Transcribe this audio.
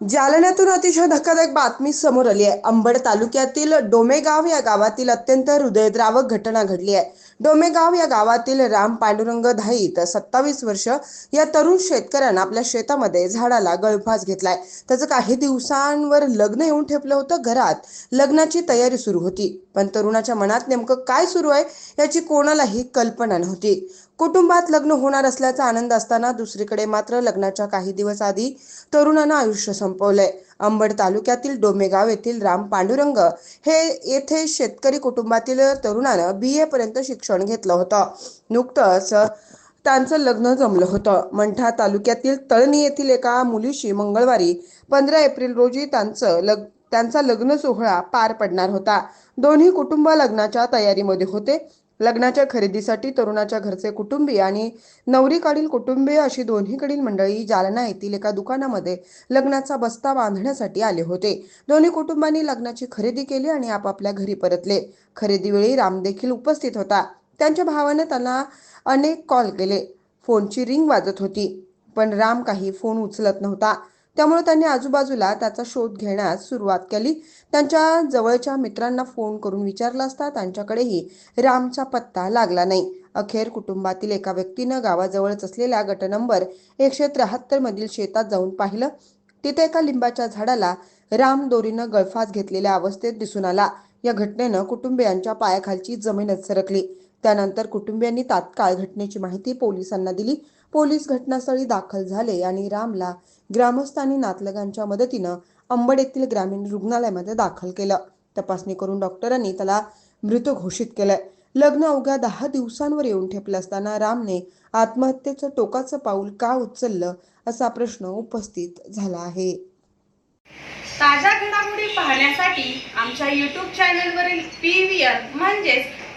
जालन्यातून अतिशय धक्कादायक बातमी समोर आली आहे. अंबड तालुक्यातील डोमेगाव या गावातील अत्यंत हृदयद्रावक घटना घडली आहे. डोमेगाव या गावातील राम पांडुरंग धाईत सत्तावीस वर्ष या तरुण शेतकऱ्यानं आपल्या शेतामध्ये झाडाला गळफास घेतलाय. त्याचं काही दिवसांवर लग्न येऊन ठेपलं होतं. घरात लग्नाची तयारी सुरू होती. पण तरुणाच्या मनात नेमकं काय सुरू आहे याची कोणालाही कल्पना नव्हती. कुटुंबात लग्न होणार असल्याचा आनंद असताना दुसरीकडे मात्र लग्नाच्या काही दिवस आधी तरुणानं आयुष्य संपवलंय. अंबड तालुक्यातील डोमेगाव येथील राम पांडुरंग हे येथे शेतकरी कुटुंबातील तरुणानं बी ए पर्यंत शिक्षण घेतलं होतं. नुकतंच त्यांचं लग्न जमलं होतं. मंठा तालुक्यातील तळणी येथील एका मुलीशी मंगळवारी पंधरा एप्रिल रोजी त्यांचं लग त्यांचा लग्न सोहळा पार पडणार होता. दोन्ही कुटुंब लग्नाच्या तयारीमध्ये होते. लग्नाच्या खरेदीसाठी तरुणाच्या घरचे कुटुंबीय आणि नवरीकडील कुटुंबीय अशी दोन्हीकडील मंडळी जालना येथील एका दुकानामध्ये लग्नाचा बस्ता बांधण्यासाठी आले होते. दोन्ही कुटुंबांनी लग्नाची खरेदी केली आणि आपापल्या घरी परतले. खरेदीवेळी राम देखील उपस्थित होता. त्यांच्या भावाने त्यांना अनेक कॉल केले. फोनची रिंग वाजत होती. पण राम काही फोन उचलत नव्हता. त्यामुळे त्यांनी आजूबाजूला त्याचा शोध घेण्यास सुरुवात केली. त्यांच्या जवळच्या मित्रांना फोन करून विचारलं असता त्यांच्याकडेही रामचा पत्ता लागला नाही. अखेर कुटुंबातील एका व्यक्तीनं गावाजवळच असलेल्या गट नंबर एकशे त्र्याहत्तर मधील शेतात जाऊन पाहिलं. तिथे एका लिंबाच्या झाडाला राम दोरीनं गळफास घेतलेल्या अवस्थेत दिसून आला. या घटनेनं कुटुंबियांच्या पायाखालची जमीनच सरकली. त्यानंतर कुटुंबियांनी तात्काळ घटनेची माहिती पोलिसांना दिली. पोलीस घटनास्थळी दाखल झाले आणि रामला ग्रामस्थ आणि नातलगांच्या मदतीनं अंबड येथील ग्रामीण रुग्णालयामध्ये दाखल केलं. तपासणी करून डॉक्टरांनी त्याला मृत घोषित केलंय. लग्न अवघ्या दहा दिवसांवर येऊन ठेपलं असताना रामने आत्महत्येचं टोकाचं पाऊल का उचललं असा प्रश्न उपस्थित झाला आहे. ताज्या घडामोडी पाहण्यासाठी आमच्या यूट्यूब चॅनलवरील पी व्ही आर म्हणजेच